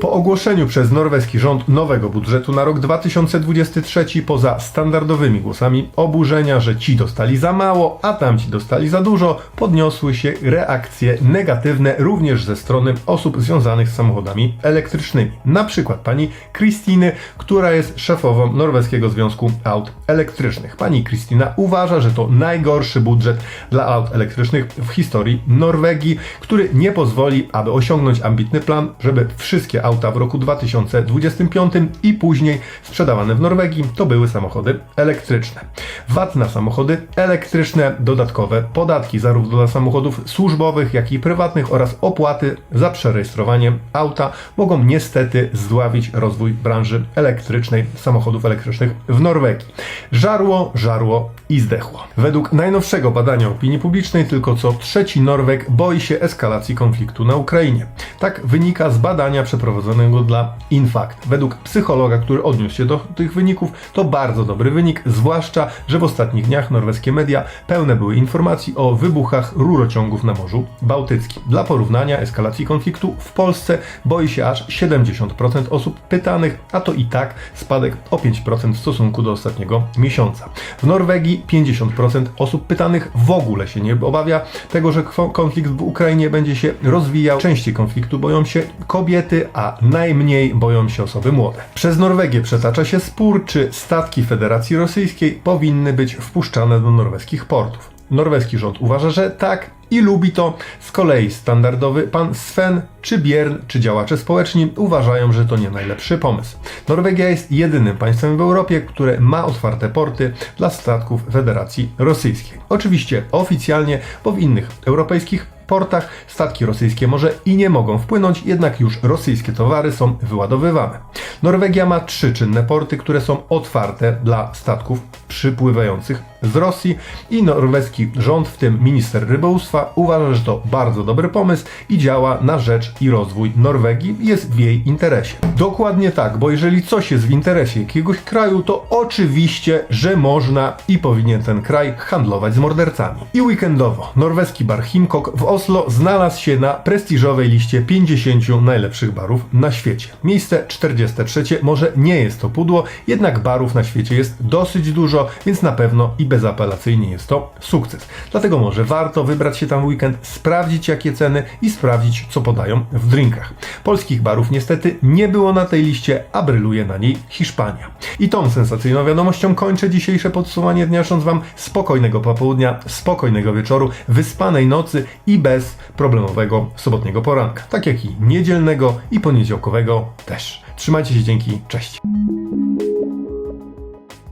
Po ogłoszeniu przez norweski rząd nowego budżetu na rok 2023, poza standardowymi głosami oburzenia, że ci dostali za mało, a tamci dostali za dużo, podniosły się reakcje negatywne również ze strony osób związanych z samochodami elektrycznymi. Na przykład pani Kristiny, która jest szefową Norweskiego Związku Aut Elektrycznych. Pani Kristina uważa, że to najgorszy budżet dla aut elektrycznych w historii Norwegii, który nie pozwoli, aby osiągnąć ambitny plan, żeby wszystkie auta w roku 2025 i później sprzedawane w Norwegii to były samochody elektryczne. VAT na samochody elektryczne, dodatkowe podatki zarówno dla samochodów służbowych, jak i prywatnych oraz opłaty za przerejestrowanie auta mogą niestety zdławić rozwój branży elektrycznej, samochodów elektrycznych w Norwegii. Żarło, żarło i zdechło. Według najnowszego badania opinii publicznej tylko co trzeci Norweg boi się eskalacji konfliktu na Ukrainie. Tak wynika z badania przeprowadzonego dla Infact. Według psychologa, który odniósł się do tych wyników, to bardzo dobry wynik, zwłaszcza, że w ostatnich dniach norweskie media pełne były informacji o wybuchach rurociągów na Morzu Bałtyckim. Dla porównania eskalacji konfliktu w Polsce boi się aż 70% osób pytanych, a to i tak spadek o 5% w stosunku do ostatniego miesiąca. W Norwegii 50% osób pytanych w ogóle się nie obawia tego, że konflikt w Ukrainie będzie się rozwijał. Częściej konfliktu boją się kobiety, a najmniej boją się osoby młode. Przez Norwegię przetacza się spór, czy statki Federacji Rosyjskiej powinny być wpuszczane do norweskich portów. Norweski rząd uważa, że tak i lubi to. Z kolei standardowy pan Sven, czy Björn, czy działacze społeczni uważają, że to nie najlepszy pomysł. Norwegia jest jedynym państwem w Europie, które ma otwarte porty dla statków Federacji Rosyjskiej. Oczywiście oficjalnie, bo w innych europejskich portach statki rosyjskie może i nie mogą wpłynąć, jednak już rosyjskie towary są wyładowywane. Norwegia ma trzy czynne porty, które są otwarte dla statków przypływających z Rosji i norweski rząd, w tym minister rybołówstwa, uważa, że to bardzo dobry pomysł i działa na rzecz i rozwój Norwegii jest w jej interesie. Dokładnie tak, bo jeżeli coś jest w interesie jakiegoś kraju, to oczywiście, że można i powinien ten kraj handlować z mordercami. I weekendowo norweski bar Himkok w Oslo znalazł się na prestiżowej liście 50 najlepszych barów na świecie. Miejsce 43 może nie jest to pudło, jednak barów na świecie jest dosyć dużo, więc na pewno i bezapelacyjnie jest to sukces. Dlatego może warto wybrać się tam weekend, sprawdzić jakie ceny i sprawdzić co podają w drinkach. Polskich barów niestety nie było na tej liście, a bryluje na niej Hiszpania. I tą sensacyjną wiadomością kończę dzisiejsze podsumowanie dnia, Wam spokojnego popołudnia, spokojnego wieczoru, wyspanej nocy i bez problemowego sobotniego poranka. Tak jak i niedzielnego i poniedziałkowego też. Trzymajcie się, dzięki, cześć.